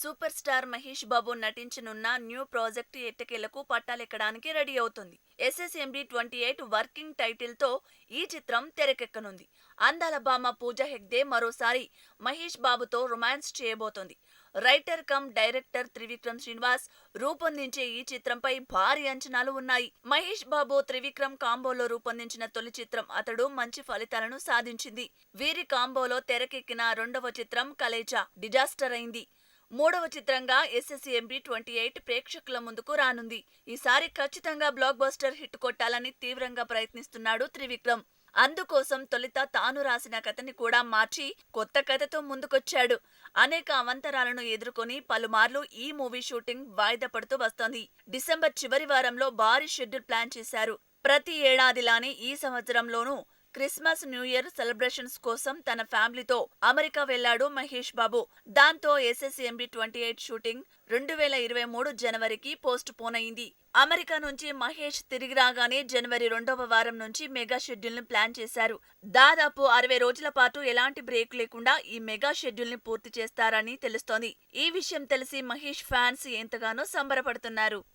Super star Mahesh Babu నటించనున్న new project ఎట్టకేలకు పట్టాలెక్కడానికి రెడీ అవుతుంది. ఎస్ఎస్ఎండి ట్వంటీ ఎయిట్ వర్కింగ్ టైటిల్తో ఈ చిత్రం తెరకెక్కనుంది. అందాల బామ పూజ హెగ్దే మరోసారి మహేష్ బాబుతో రొమాన్స్ చేయబోతోంది. Writer cum director Trivikram Srinivas రూపొందించే ఈ చిత్రంపై భారీ అంచనాలు ఉన్నాయి. మహేష్ బాబు త్రివిక్రమ్ కాంబోలో రూపొందించిన తొలి చిత్రం అతడు మంచి ఫలితాలను సాధించింది. వీరి కాంబోలో తెరకెక్కిన రెండవ చిత్రం కలేజా డిజాస్టర్ అయింది. మూడవ చిత్రంగా ఎస్ఎస్ఎంబి ట్వంటీ ఎయిట్ ప్రేక్షకుల ముందుకు రానుంది. ఈసారి ఖచ్చితంగా బ్లాక్ బస్టర్ హిట్ కొట్టాలని తీవ్రంగా ప్రయత్నిస్తున్నాడు త్రివిక్రమ్. అందుకోసం తొలుత తాను రాసిన కథని కూడా మార్చి కొత్త కథతో ముందుకొచ్చాడు. అనేక అవంతరాలను ఎదుర్కొని పలుమార్లు ఈ మూవీ షూటింగ్ వాయిదా పడుతూ వస్తోంది. డిసెంబర్ చివరి వారంలో భారీ షెడ్యూల్ ప్లాన్ చేశారు. ప్రతి ఏడాదిలానే ఈ సంవత్సరంలోనూ క్రిస్మస్ న్యూ ఇయర్ సెలబ్రేషన్స్ కోసం తన ఫ్యామిలీతో అమెరికా వెళ్ళాడు మహేష్ బాబు. దాంతో ఎస్ఎస్ఎంబి ట్వంటీ ఎయిట్ షూటింగ్ రెండు వేల ఇరవై మూడు జనవరికి పోస్ట్ పోన్ అయింది అమెరికా నుంచి మహేష్ తిరిగి రాగానే జనవరి రెండవ వారం నుంచి మెగా షెడ్యూల్ని ప్లాన్ చేశారు. దాదాపు అరవై రోజుల పాటు ఎలాంటి బ్రేక్ లేకుండా ఈ మెగా షెడ్యూల్ని పూర్తి చేస్తారని తెలుస్తోంది. ఈ విషయం తెలిసి మహేష్ ఫ్యాన్స్ ఎంతగానో సంబరపడుతున్నారు.